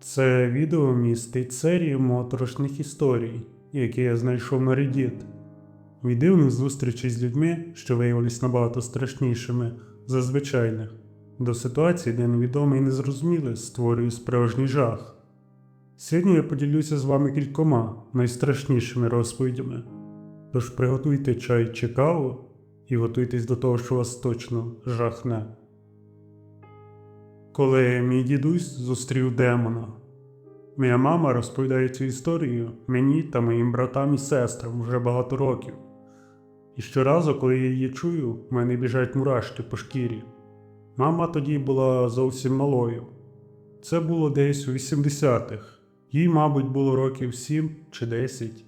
Це відео містить серію моторошних історій, які я знайшов на Reddit. Від дивних зустрічей з людьми, що виявились набагато страшнішими за звичайних, до ситуацій, де невідоме і незрозуміле створює справжній жах. Сьогодні я поділюся з вами кількома найстрашнішими розповідями. Тож приготуйте чай чи каву і готуйтесь до того, що вас точно жахне. Коли мій дідусь зустрів демона. Моя мама розповідає цю історію мені та моїм братам і сестрам вже багато років. І щоразу, коли я її чую, в мене біжать мурашки по шкірі. Мама тоді була зовсім малою. Це було десь у 80-х. Їй, мабуть, було років 7 чи 10.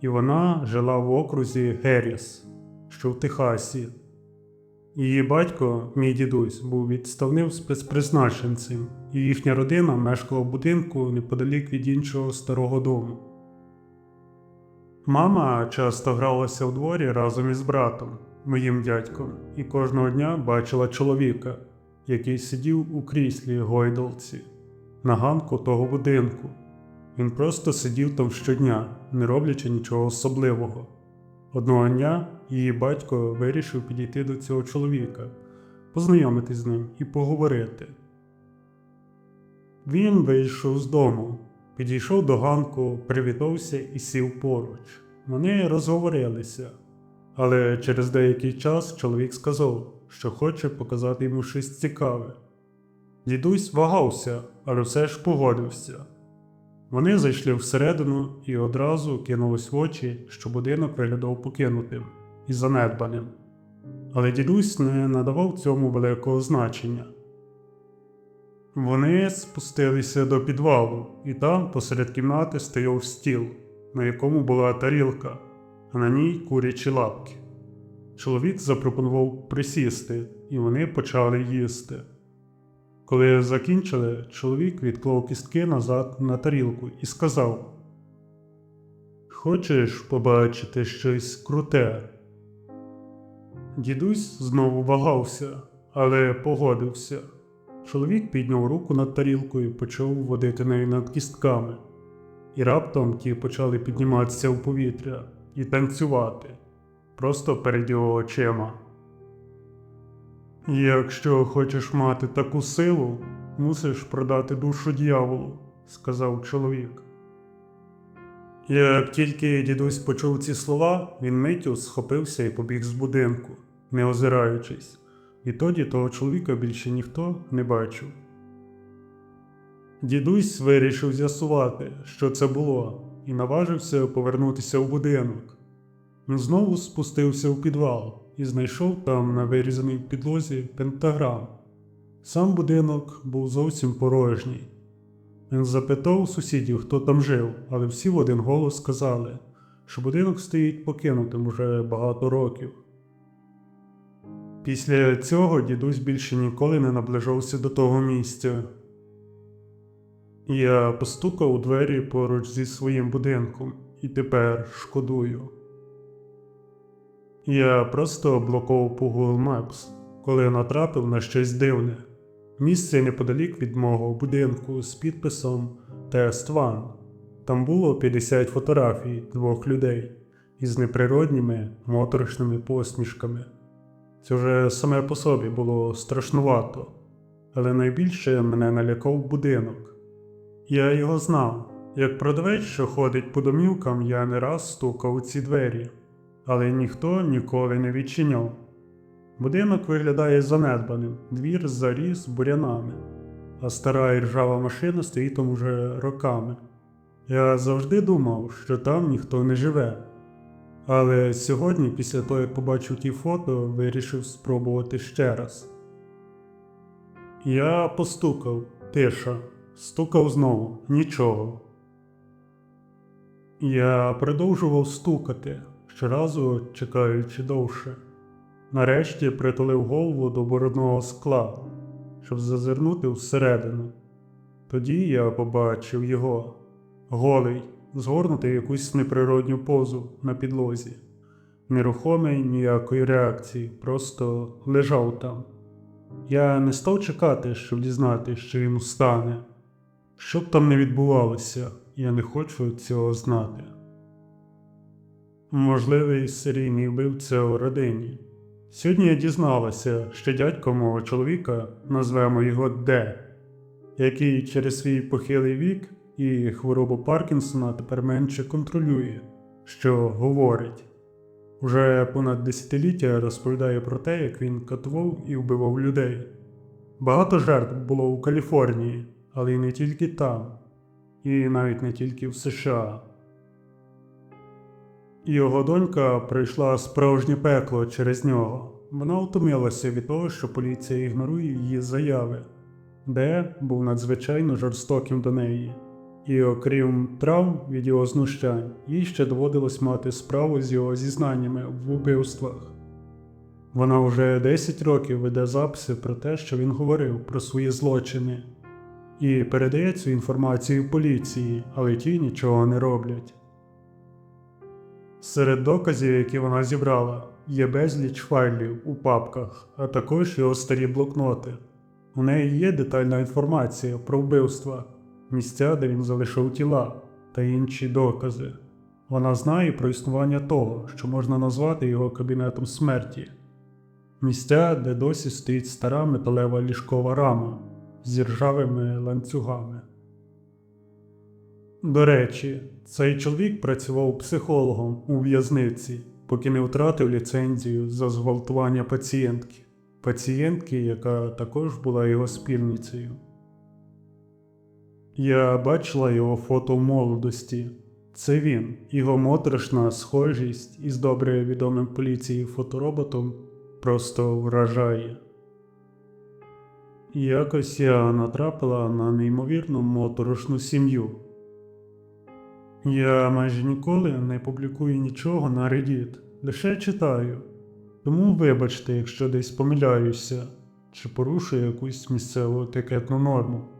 І вона жила в окрузі Герріс, що в Техасі. Її батько, мій дідусь, був відставним спецпризначенцем, і їхня родина мешкала в будинку неподалік від іншого старого дому. Мама часто гралася у дворі разом із братом, моїм дядьком, і кожного дня бачила чоловіка, який сидів у кріслі гойдолці на ганку того будинку. Він просто сидів там щодня, не роблячи нічого особливого. Одного дня її батько вирішив підійти до цього чоловіка, познайомитись з ним і поговорити. Він вийшов з дому, підійшов до ганку, привітався і сів поруч. Вони розговорилися, але через деякий час чоловік сказав, що хоче показати йому щось цікаве. Дідусь вагався, але все ж погодився. Вони зайшли всередину і одразу кинулось в очі, що будинок виглядав покинутим і занедбаним. Але дідусь не надавав цьому великого значення. Вони спустилися до підвалу, і там посеред кімнати стояв стіл, на якому була тарілка, а на ній курячі лапки. Чоловік запропонував присісти, і вони почали їсти. Коли закінчили, чоловік відклав кістки назад на тарілку і сказав: Хочеш побачити щось круте? Дідусь знову вагався, але погодився. Чоловік підняв руку над тарілкою і почав водити нею над кістками. І раптом ті почали підніматися в повітря і танцювати просто перед його очима. Якщо хочеш мати таку силу, мусиш продати душу дьяволу, сказав чоловік. Як тільки дідусь почув ці слова, він миттю схопився і побіг з будинку, не озираючись. Відтоді того чоловіка більше ніхто не бачив. Дідусь вирішив з'ясувати, що це було, і наважився повернутися в будинок. Він знову спустився у підвал і знайшов там на вирізаній підлозі пентаграм. Сам будинок був зовсім порожній. Він запитав сусідів, хто там жив, але всі в один голос сказали, що будинок стоїть покинутим уже багато років. Після цього дідусь більше ніколи не наближався до того місця. Я постукав у двері поруч зі своїм будинком і тепер шкодую. Я просто блокував по Google Maps, коли натрапив на щось дивне. Місце неподалік від мого будинку з підписом Тест One. Там було 50 фотографій двох людей із неприродніми моторошними посмішками. Це вже саме по собі було страшнувато, але найбільше мене налякав будинок. Я його знав. Як продавець, що ходить по домівкам, я не раз стукав у ці двері, але ніхто ніколи не відчиняв. Будинок виглядає занедбаним, двір заріс бурянами, а стара і ржава машина стоїть там уже роками. Я завжди думав, що там ніхто не живе. Але сьогодні, після того, як побачив ті фото, вирішив спробувати ще раз. Я постукав, тиша, стукав знову, нічого. Я продовжував стукати, щоразу чекаючи довше. Нарешті притулив голову до бородного скла, щоб зазирнути всередину. Тоді я побачив його голий, згорнутий в якусь неприродню позу на підлозі. Нерухомий ніякої реакції, просто лежав там. Я не став чекати, щоб дізнати, що йому стане. Що б там не відбувалося, я не хочу цього знати. Можливий серійний вбивця у родині. Сьогодні я дізналася, що дядько мого чоловіка, назвемо його Д, який через свій похилий вік і хворобу Паркінсона тепер менше контролює, що говорить. Уже понад десятиліття розповідає про те, як він катував і вбивав людей. Багато жертв було у Каліфорнії, але й не тільки там, і навіть не тільки в США. Його донька пройшла справжнє пекло через нього. Вона утомилася від того, що поліція ігнорує її заяви, де був надзвичайно жорстоким до неї. І окрім травм від його знущань, їй ще доводилось мати справу з його зізнаннями в убивствах. Вона вже 10 років веде записи про те, що він говорив про свої злочини, і передає цю інформацію поліції, але ті нічого не роблять. Серед доказів, які вона зібрала, є безліч файлів у папках, а також його старі блокноти. У неї є детальна інформація про вбивства, місця, де він залишив тіла та інші докази. Вона знає про існування того, що можна назвати його кабінетом смерті. Місця, де досі стоїть стара металева ліжкова рама з ржавими ланцюгами. До речі, цей чоловік працював психологом у в'язниці, поки не втратив ліцензію за зґвалтування пацієнтки, пацієнтки, яка також була його спільницею. Я бачила його фото в молодості. Це він, його моторошна схожість із добре відомим поліції фотороботом просто вражає. Якось я натрапила на неймовірну моторошну сім'ю. Я майже ніколи не публікую нічого на Reddit, лише читаю. Тому вибачте, якщо десь помиляюся чи порушую якусь місцеву етикетну норму.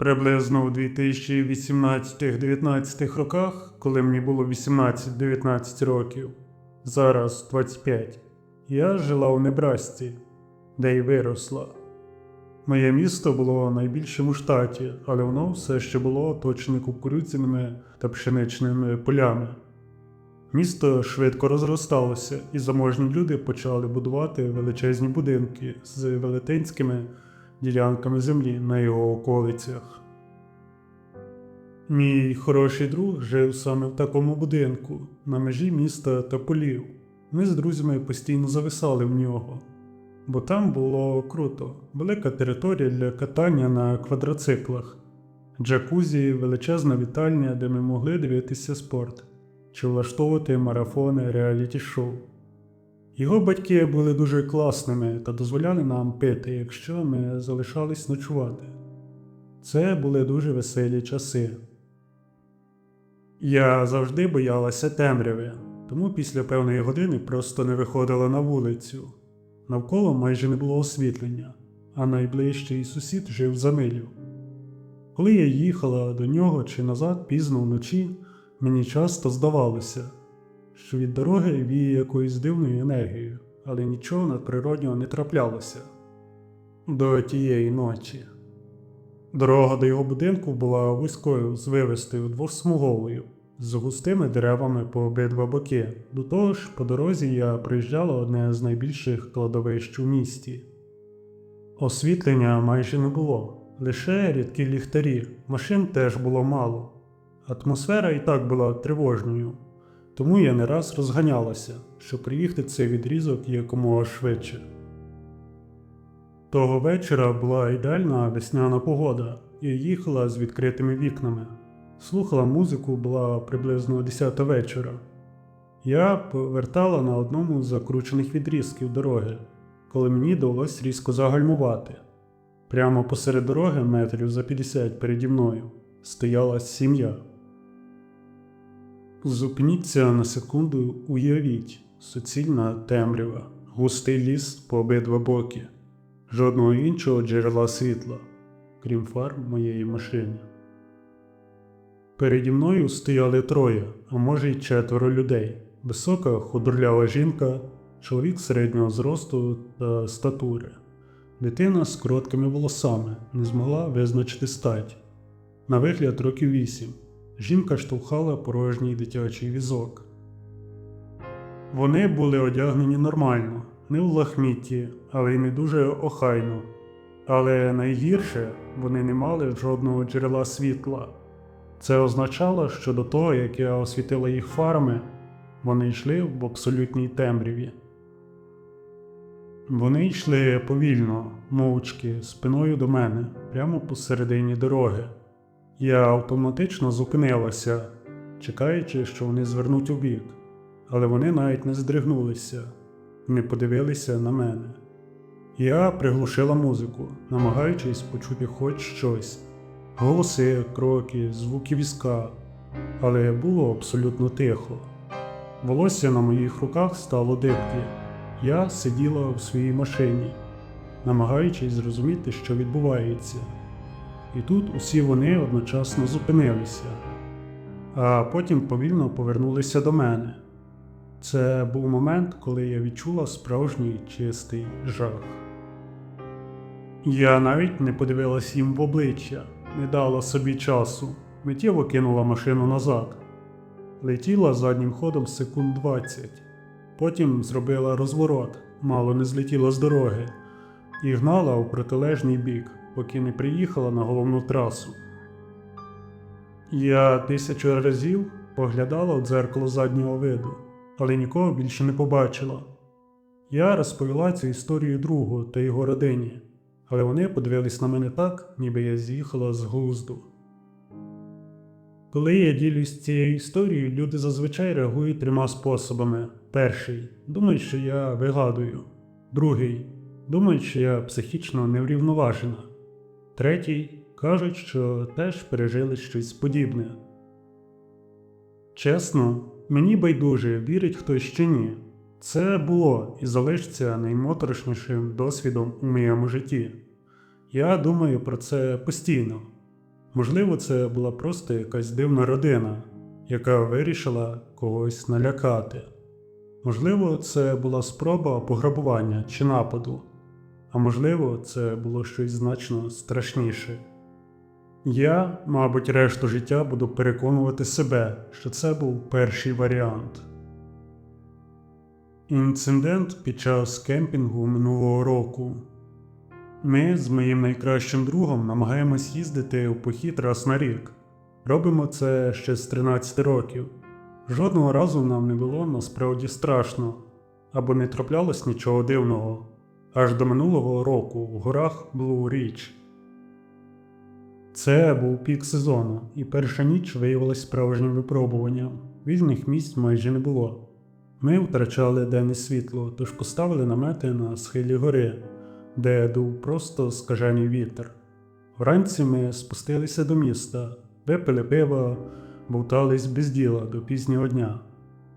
Приблизно у 2018-19 роках, коли мені було 18-19 років, зараз 25, я жила у Небрасці, де й виросла. Моє місто було найбільшим у штаті, але воно все ще було оточене кукурудзяними та пшеничними полями. Місто швидко розросталося, і заможні люди почали будувати величезні будинки з велетенськими ділянками землі на його околицях. Мій хороший друг жив саме в такому будинку, на межі міста та полів. Ми з друзями постійно зависали в нього, бо там було круто, велика територія для катання на квадроциклах, джакузі, величезна вітальня, де ми могли дивитися спорт чи влаштовувати марафони реаліті-шоу. Його батьки були дуже класними та дозволяли нам пити, якщо ми залишались ночувати. Це були дуже веселі часи. Я завжди боялася темряви, тому після певної години просто не виходила на вулицю. Навколо майже не було освітлення, а найближчий сусід жив за милю. Коли я їхала до нього чи назад пізно вночі, мені часто здавалося, що від дороги віє якоюсь дивною енергією, але нічого надприроднього не траплялося до тієї ночі. Дорога до його будинку була вузькою, звивистою, двосмуговою, з густими деревами по обидва боки. До того ж, по дорозі я проїжджала одне з найбільших кладовищ у місті. Освітлення майже не було, лише рідкі ліхтарі, машин теж було мало. Атмосфера і так була тривожною, тому я не раз розганялася, щоб приїхати цей відрізок якомога швидше. Того вечора була ідеальна весняна погода, і їхала з відкритими вікнами. Слухала музику була приблизно 10 вечора. Я повертала на одному з закручених відрізків дороги, коли мені довелось різко загальмувати. Прямо посеред дороги, метрів за 50 переді мною, стояла сім'я. Зупиніться на секунду, уявіть, суцільна темрява, густий ліс по обидва боки, жодного іншого джерела світла, крім фар моєї машини. Переді мною стояли троє, а може й четверо людей: висока худорлява жінка, чоловік середнього зросту та статури, Дитина з короткими волосами не змогла визначити стать. На вигляд років вісім. Жінка штовхала порожній дитячий візок. Вони були одягнені нормально, не в лахмітті, але й не дуже охайно. Але найгірше вони не мали жодного джерела світла. Це означало, що до того, як я освітила їх фарами, вони йшли в абсолютній темряві. Вони йшли повільно, мовчки, спиною до мене, прямо посередині дороги. Я автоматично зупинилася, чекаючи, що вони звернуть у бік, але вони навіть не здригнулися, не подивилися на мене. Я приглушила музику, намагаючись почути хоч щось голоси, кроки, звуки візка, але було абсолютно тихо. Волосся на моїх руках стало дибки. Я сиділа в своїй машині, намагаючись зрозуміти, що відбувається. І тут усі вони одночасно зупинилися, а потім повільно повернулися до мене. Це був момент, коли я відчула справжній чистий жах. Я навіть не подивилась їм в обличчя, не дала собі часу, миттєво кинула машину назад. Летіла заднім ходом секунд 20. Потім зробила розворот, мало не злетіла з дороги, і гнала у протилежний бік, поки не приїхала на головну трасу. Я тисячу разів поглядала в дзеркало заднього виду, але нікого більше не побачила. Я розповіла цю історію другу та його родині, але вони подивились на мене так, ніби я з'їхала з глузду. Коли я ділюсь цією історією, люди зазвичай реагують трьома способами. Перший думають, що я вигадую. Другий думають, що я психічно неврівноважена. Третій кажуть, що теж пережили щось подібне. Чесно, мені байдуже, вірить хтось чи ні. Це було і залишиться наймоторошнішим досвідом у моєму житті. Я думаю про це постійно. Можливо, це була просто якась дивна родина, яка вирішила когось налякати. Можливо, це була спроба пограбування чи нападу, а можливо, це було щось значно страшніше. Я, мабуть, решту життя буду переконувати себе, що це був перший варіант. Інцидент під час кемпінгу минулого року. Ми з моїм найкращим другом намагаємось їздити у похід раз на рік. Робимо це ще з 13 років. Жодного разу нам не було насправді страшно або не траплялось нічого дивного. Аж до минулого року в горах Blue Ridge. Це був пік сезону, і перша ніч виявилась справжнім випробуванням. Вільних місць майже не було. Ми втрачали денне світло, тож поставили намети на схилі гори, де дув просто скажений вітер. Вранці ми спустилися до міста, випили пиво, бовтались без діла до пізнього дня.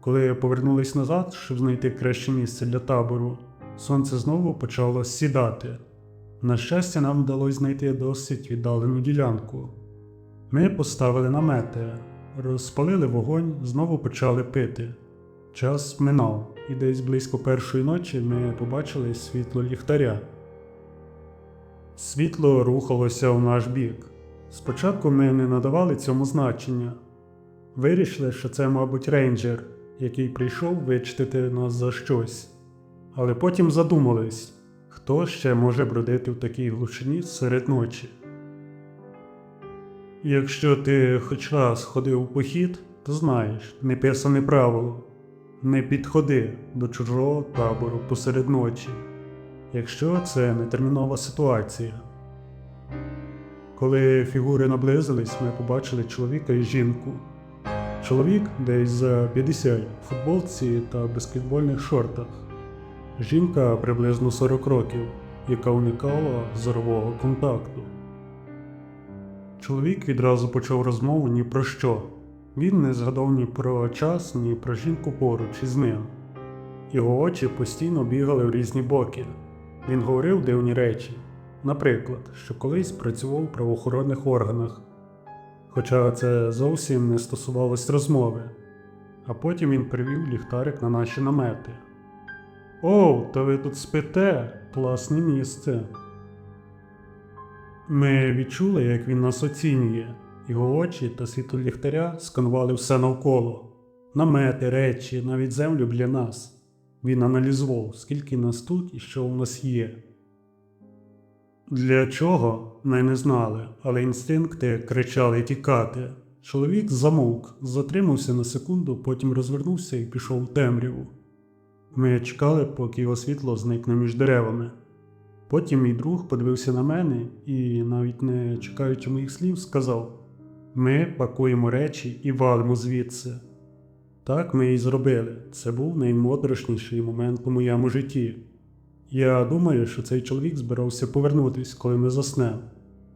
Коли повернулись назад, щоб знайти краще місце для табору, сонце знову почало сідати. На щастя, нам вдалося знайти досить віддалену ділянку. Ми поставили намети, розпалили вогонь, знову почали пити. Час минав, і десь близько першої ночі ми побачили світло ліхтаря. Світло рухалося в наш бік. Спочатку ми не надавали цьому значення. Вирішили, що це, мабуть, рейнджер, який прийшов вичтити нас за щось. Але потім задумались, хто ще може бродити в такій глушині серед ночі. Якщо ти хоч раз ходив у похід, то знаєш неписане правило не підходи до чужого табору посеред ночі, якщо це нетермінова ситуація. Коли фігури наблизились, ми побачили чоловіка і жінку. Чоловік десь за 50 в футболці та баскетбольних шортах. Жінка приблизно 40 років, яка уникала зорового контакту. Чоловік відразу почав розмову ні про що. Він не згадав ні про час, ні про жінку поруч із ним. Його очі постійно бігали в різні боки. Він говорив дивні речі, наприклад, що колись працював у правоохоронних органах, хоча це зовсім не стосувалось розмови. А потім він привів ліхтарик на наші намети. О, то ви тут спите, класне місце. Ми відчули, як він нас оцінює. Його очі та світло ліхтаря сканували все навколо. Намети, речі, навіть землю біля нас. Він аналізував, скільки нас тут і що у нас є. Для чого ми не знали, але інстинкти кричали тікати. Чоловік замовк, затримався на секунду, потім розвернувся і пішов в темряву. Ми чекали, поки його світло зникне між деревами. Потім мій друг подивився на мене і, навіть не чекаючи моїх слів, сказав: Ми пакуємо речі і валимо звідси. Так ми і зробили. Це був наймоторошніший момент у моєму житті. Я думаю, що цей чоловік збирався повернутись, коли ми заснемо.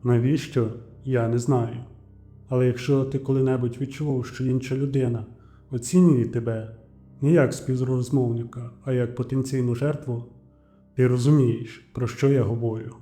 Навіщо? Я не знаю. Але якщо ти коли-небудь відчував, що інша людина оцінює тебе не як співрозмовника, а як потенційну жертву, ти розумієш, про що я говорю.